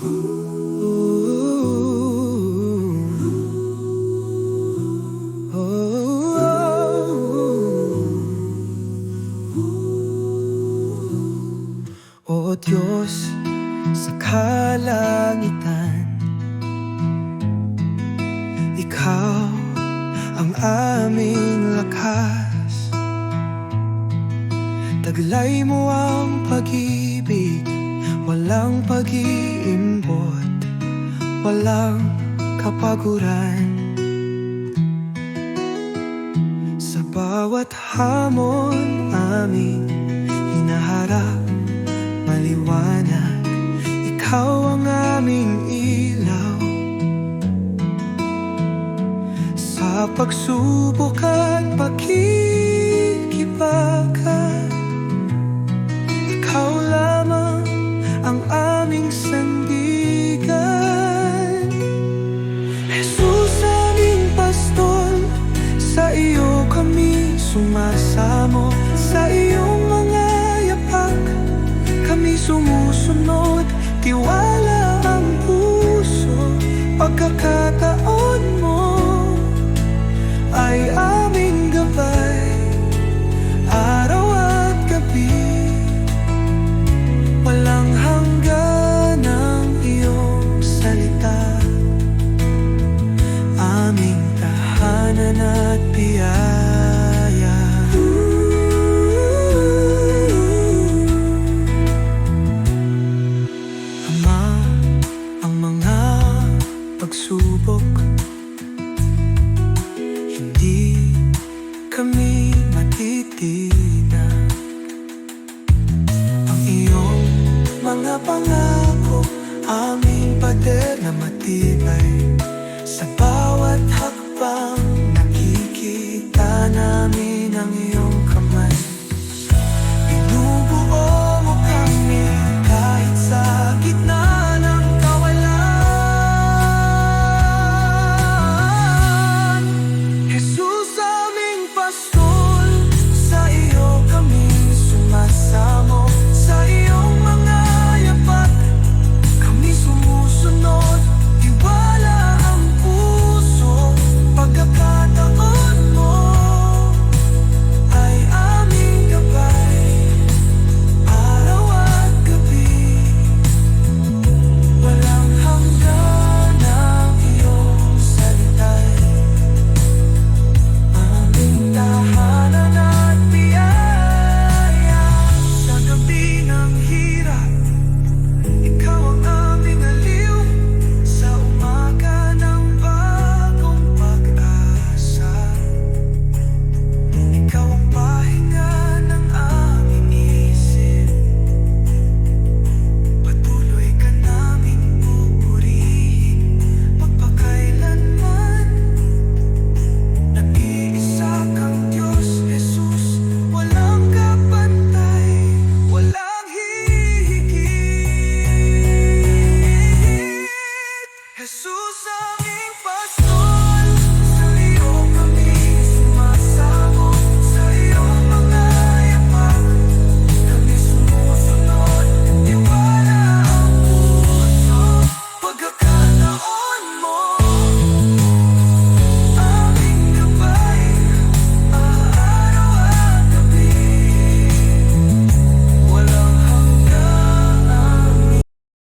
O Diyos sa kalangitan Ikaw ang aming lakas. Taglay mo ang pag-ibig Walang pag-iimbot Walang kapaguran. Sa bawat hamon aming hinaharap Maliwanag Ikaw ang aming ilaw. Sa pagsubok at sandigan Jesus aming pastol Sa iyo kami sumasamo Ama, ang mga pagsubok. Hindi kami matitinag. Ang iyong mga pangako Aming pader na matibay Sa bawat hakbang Nakikita namin ang iyong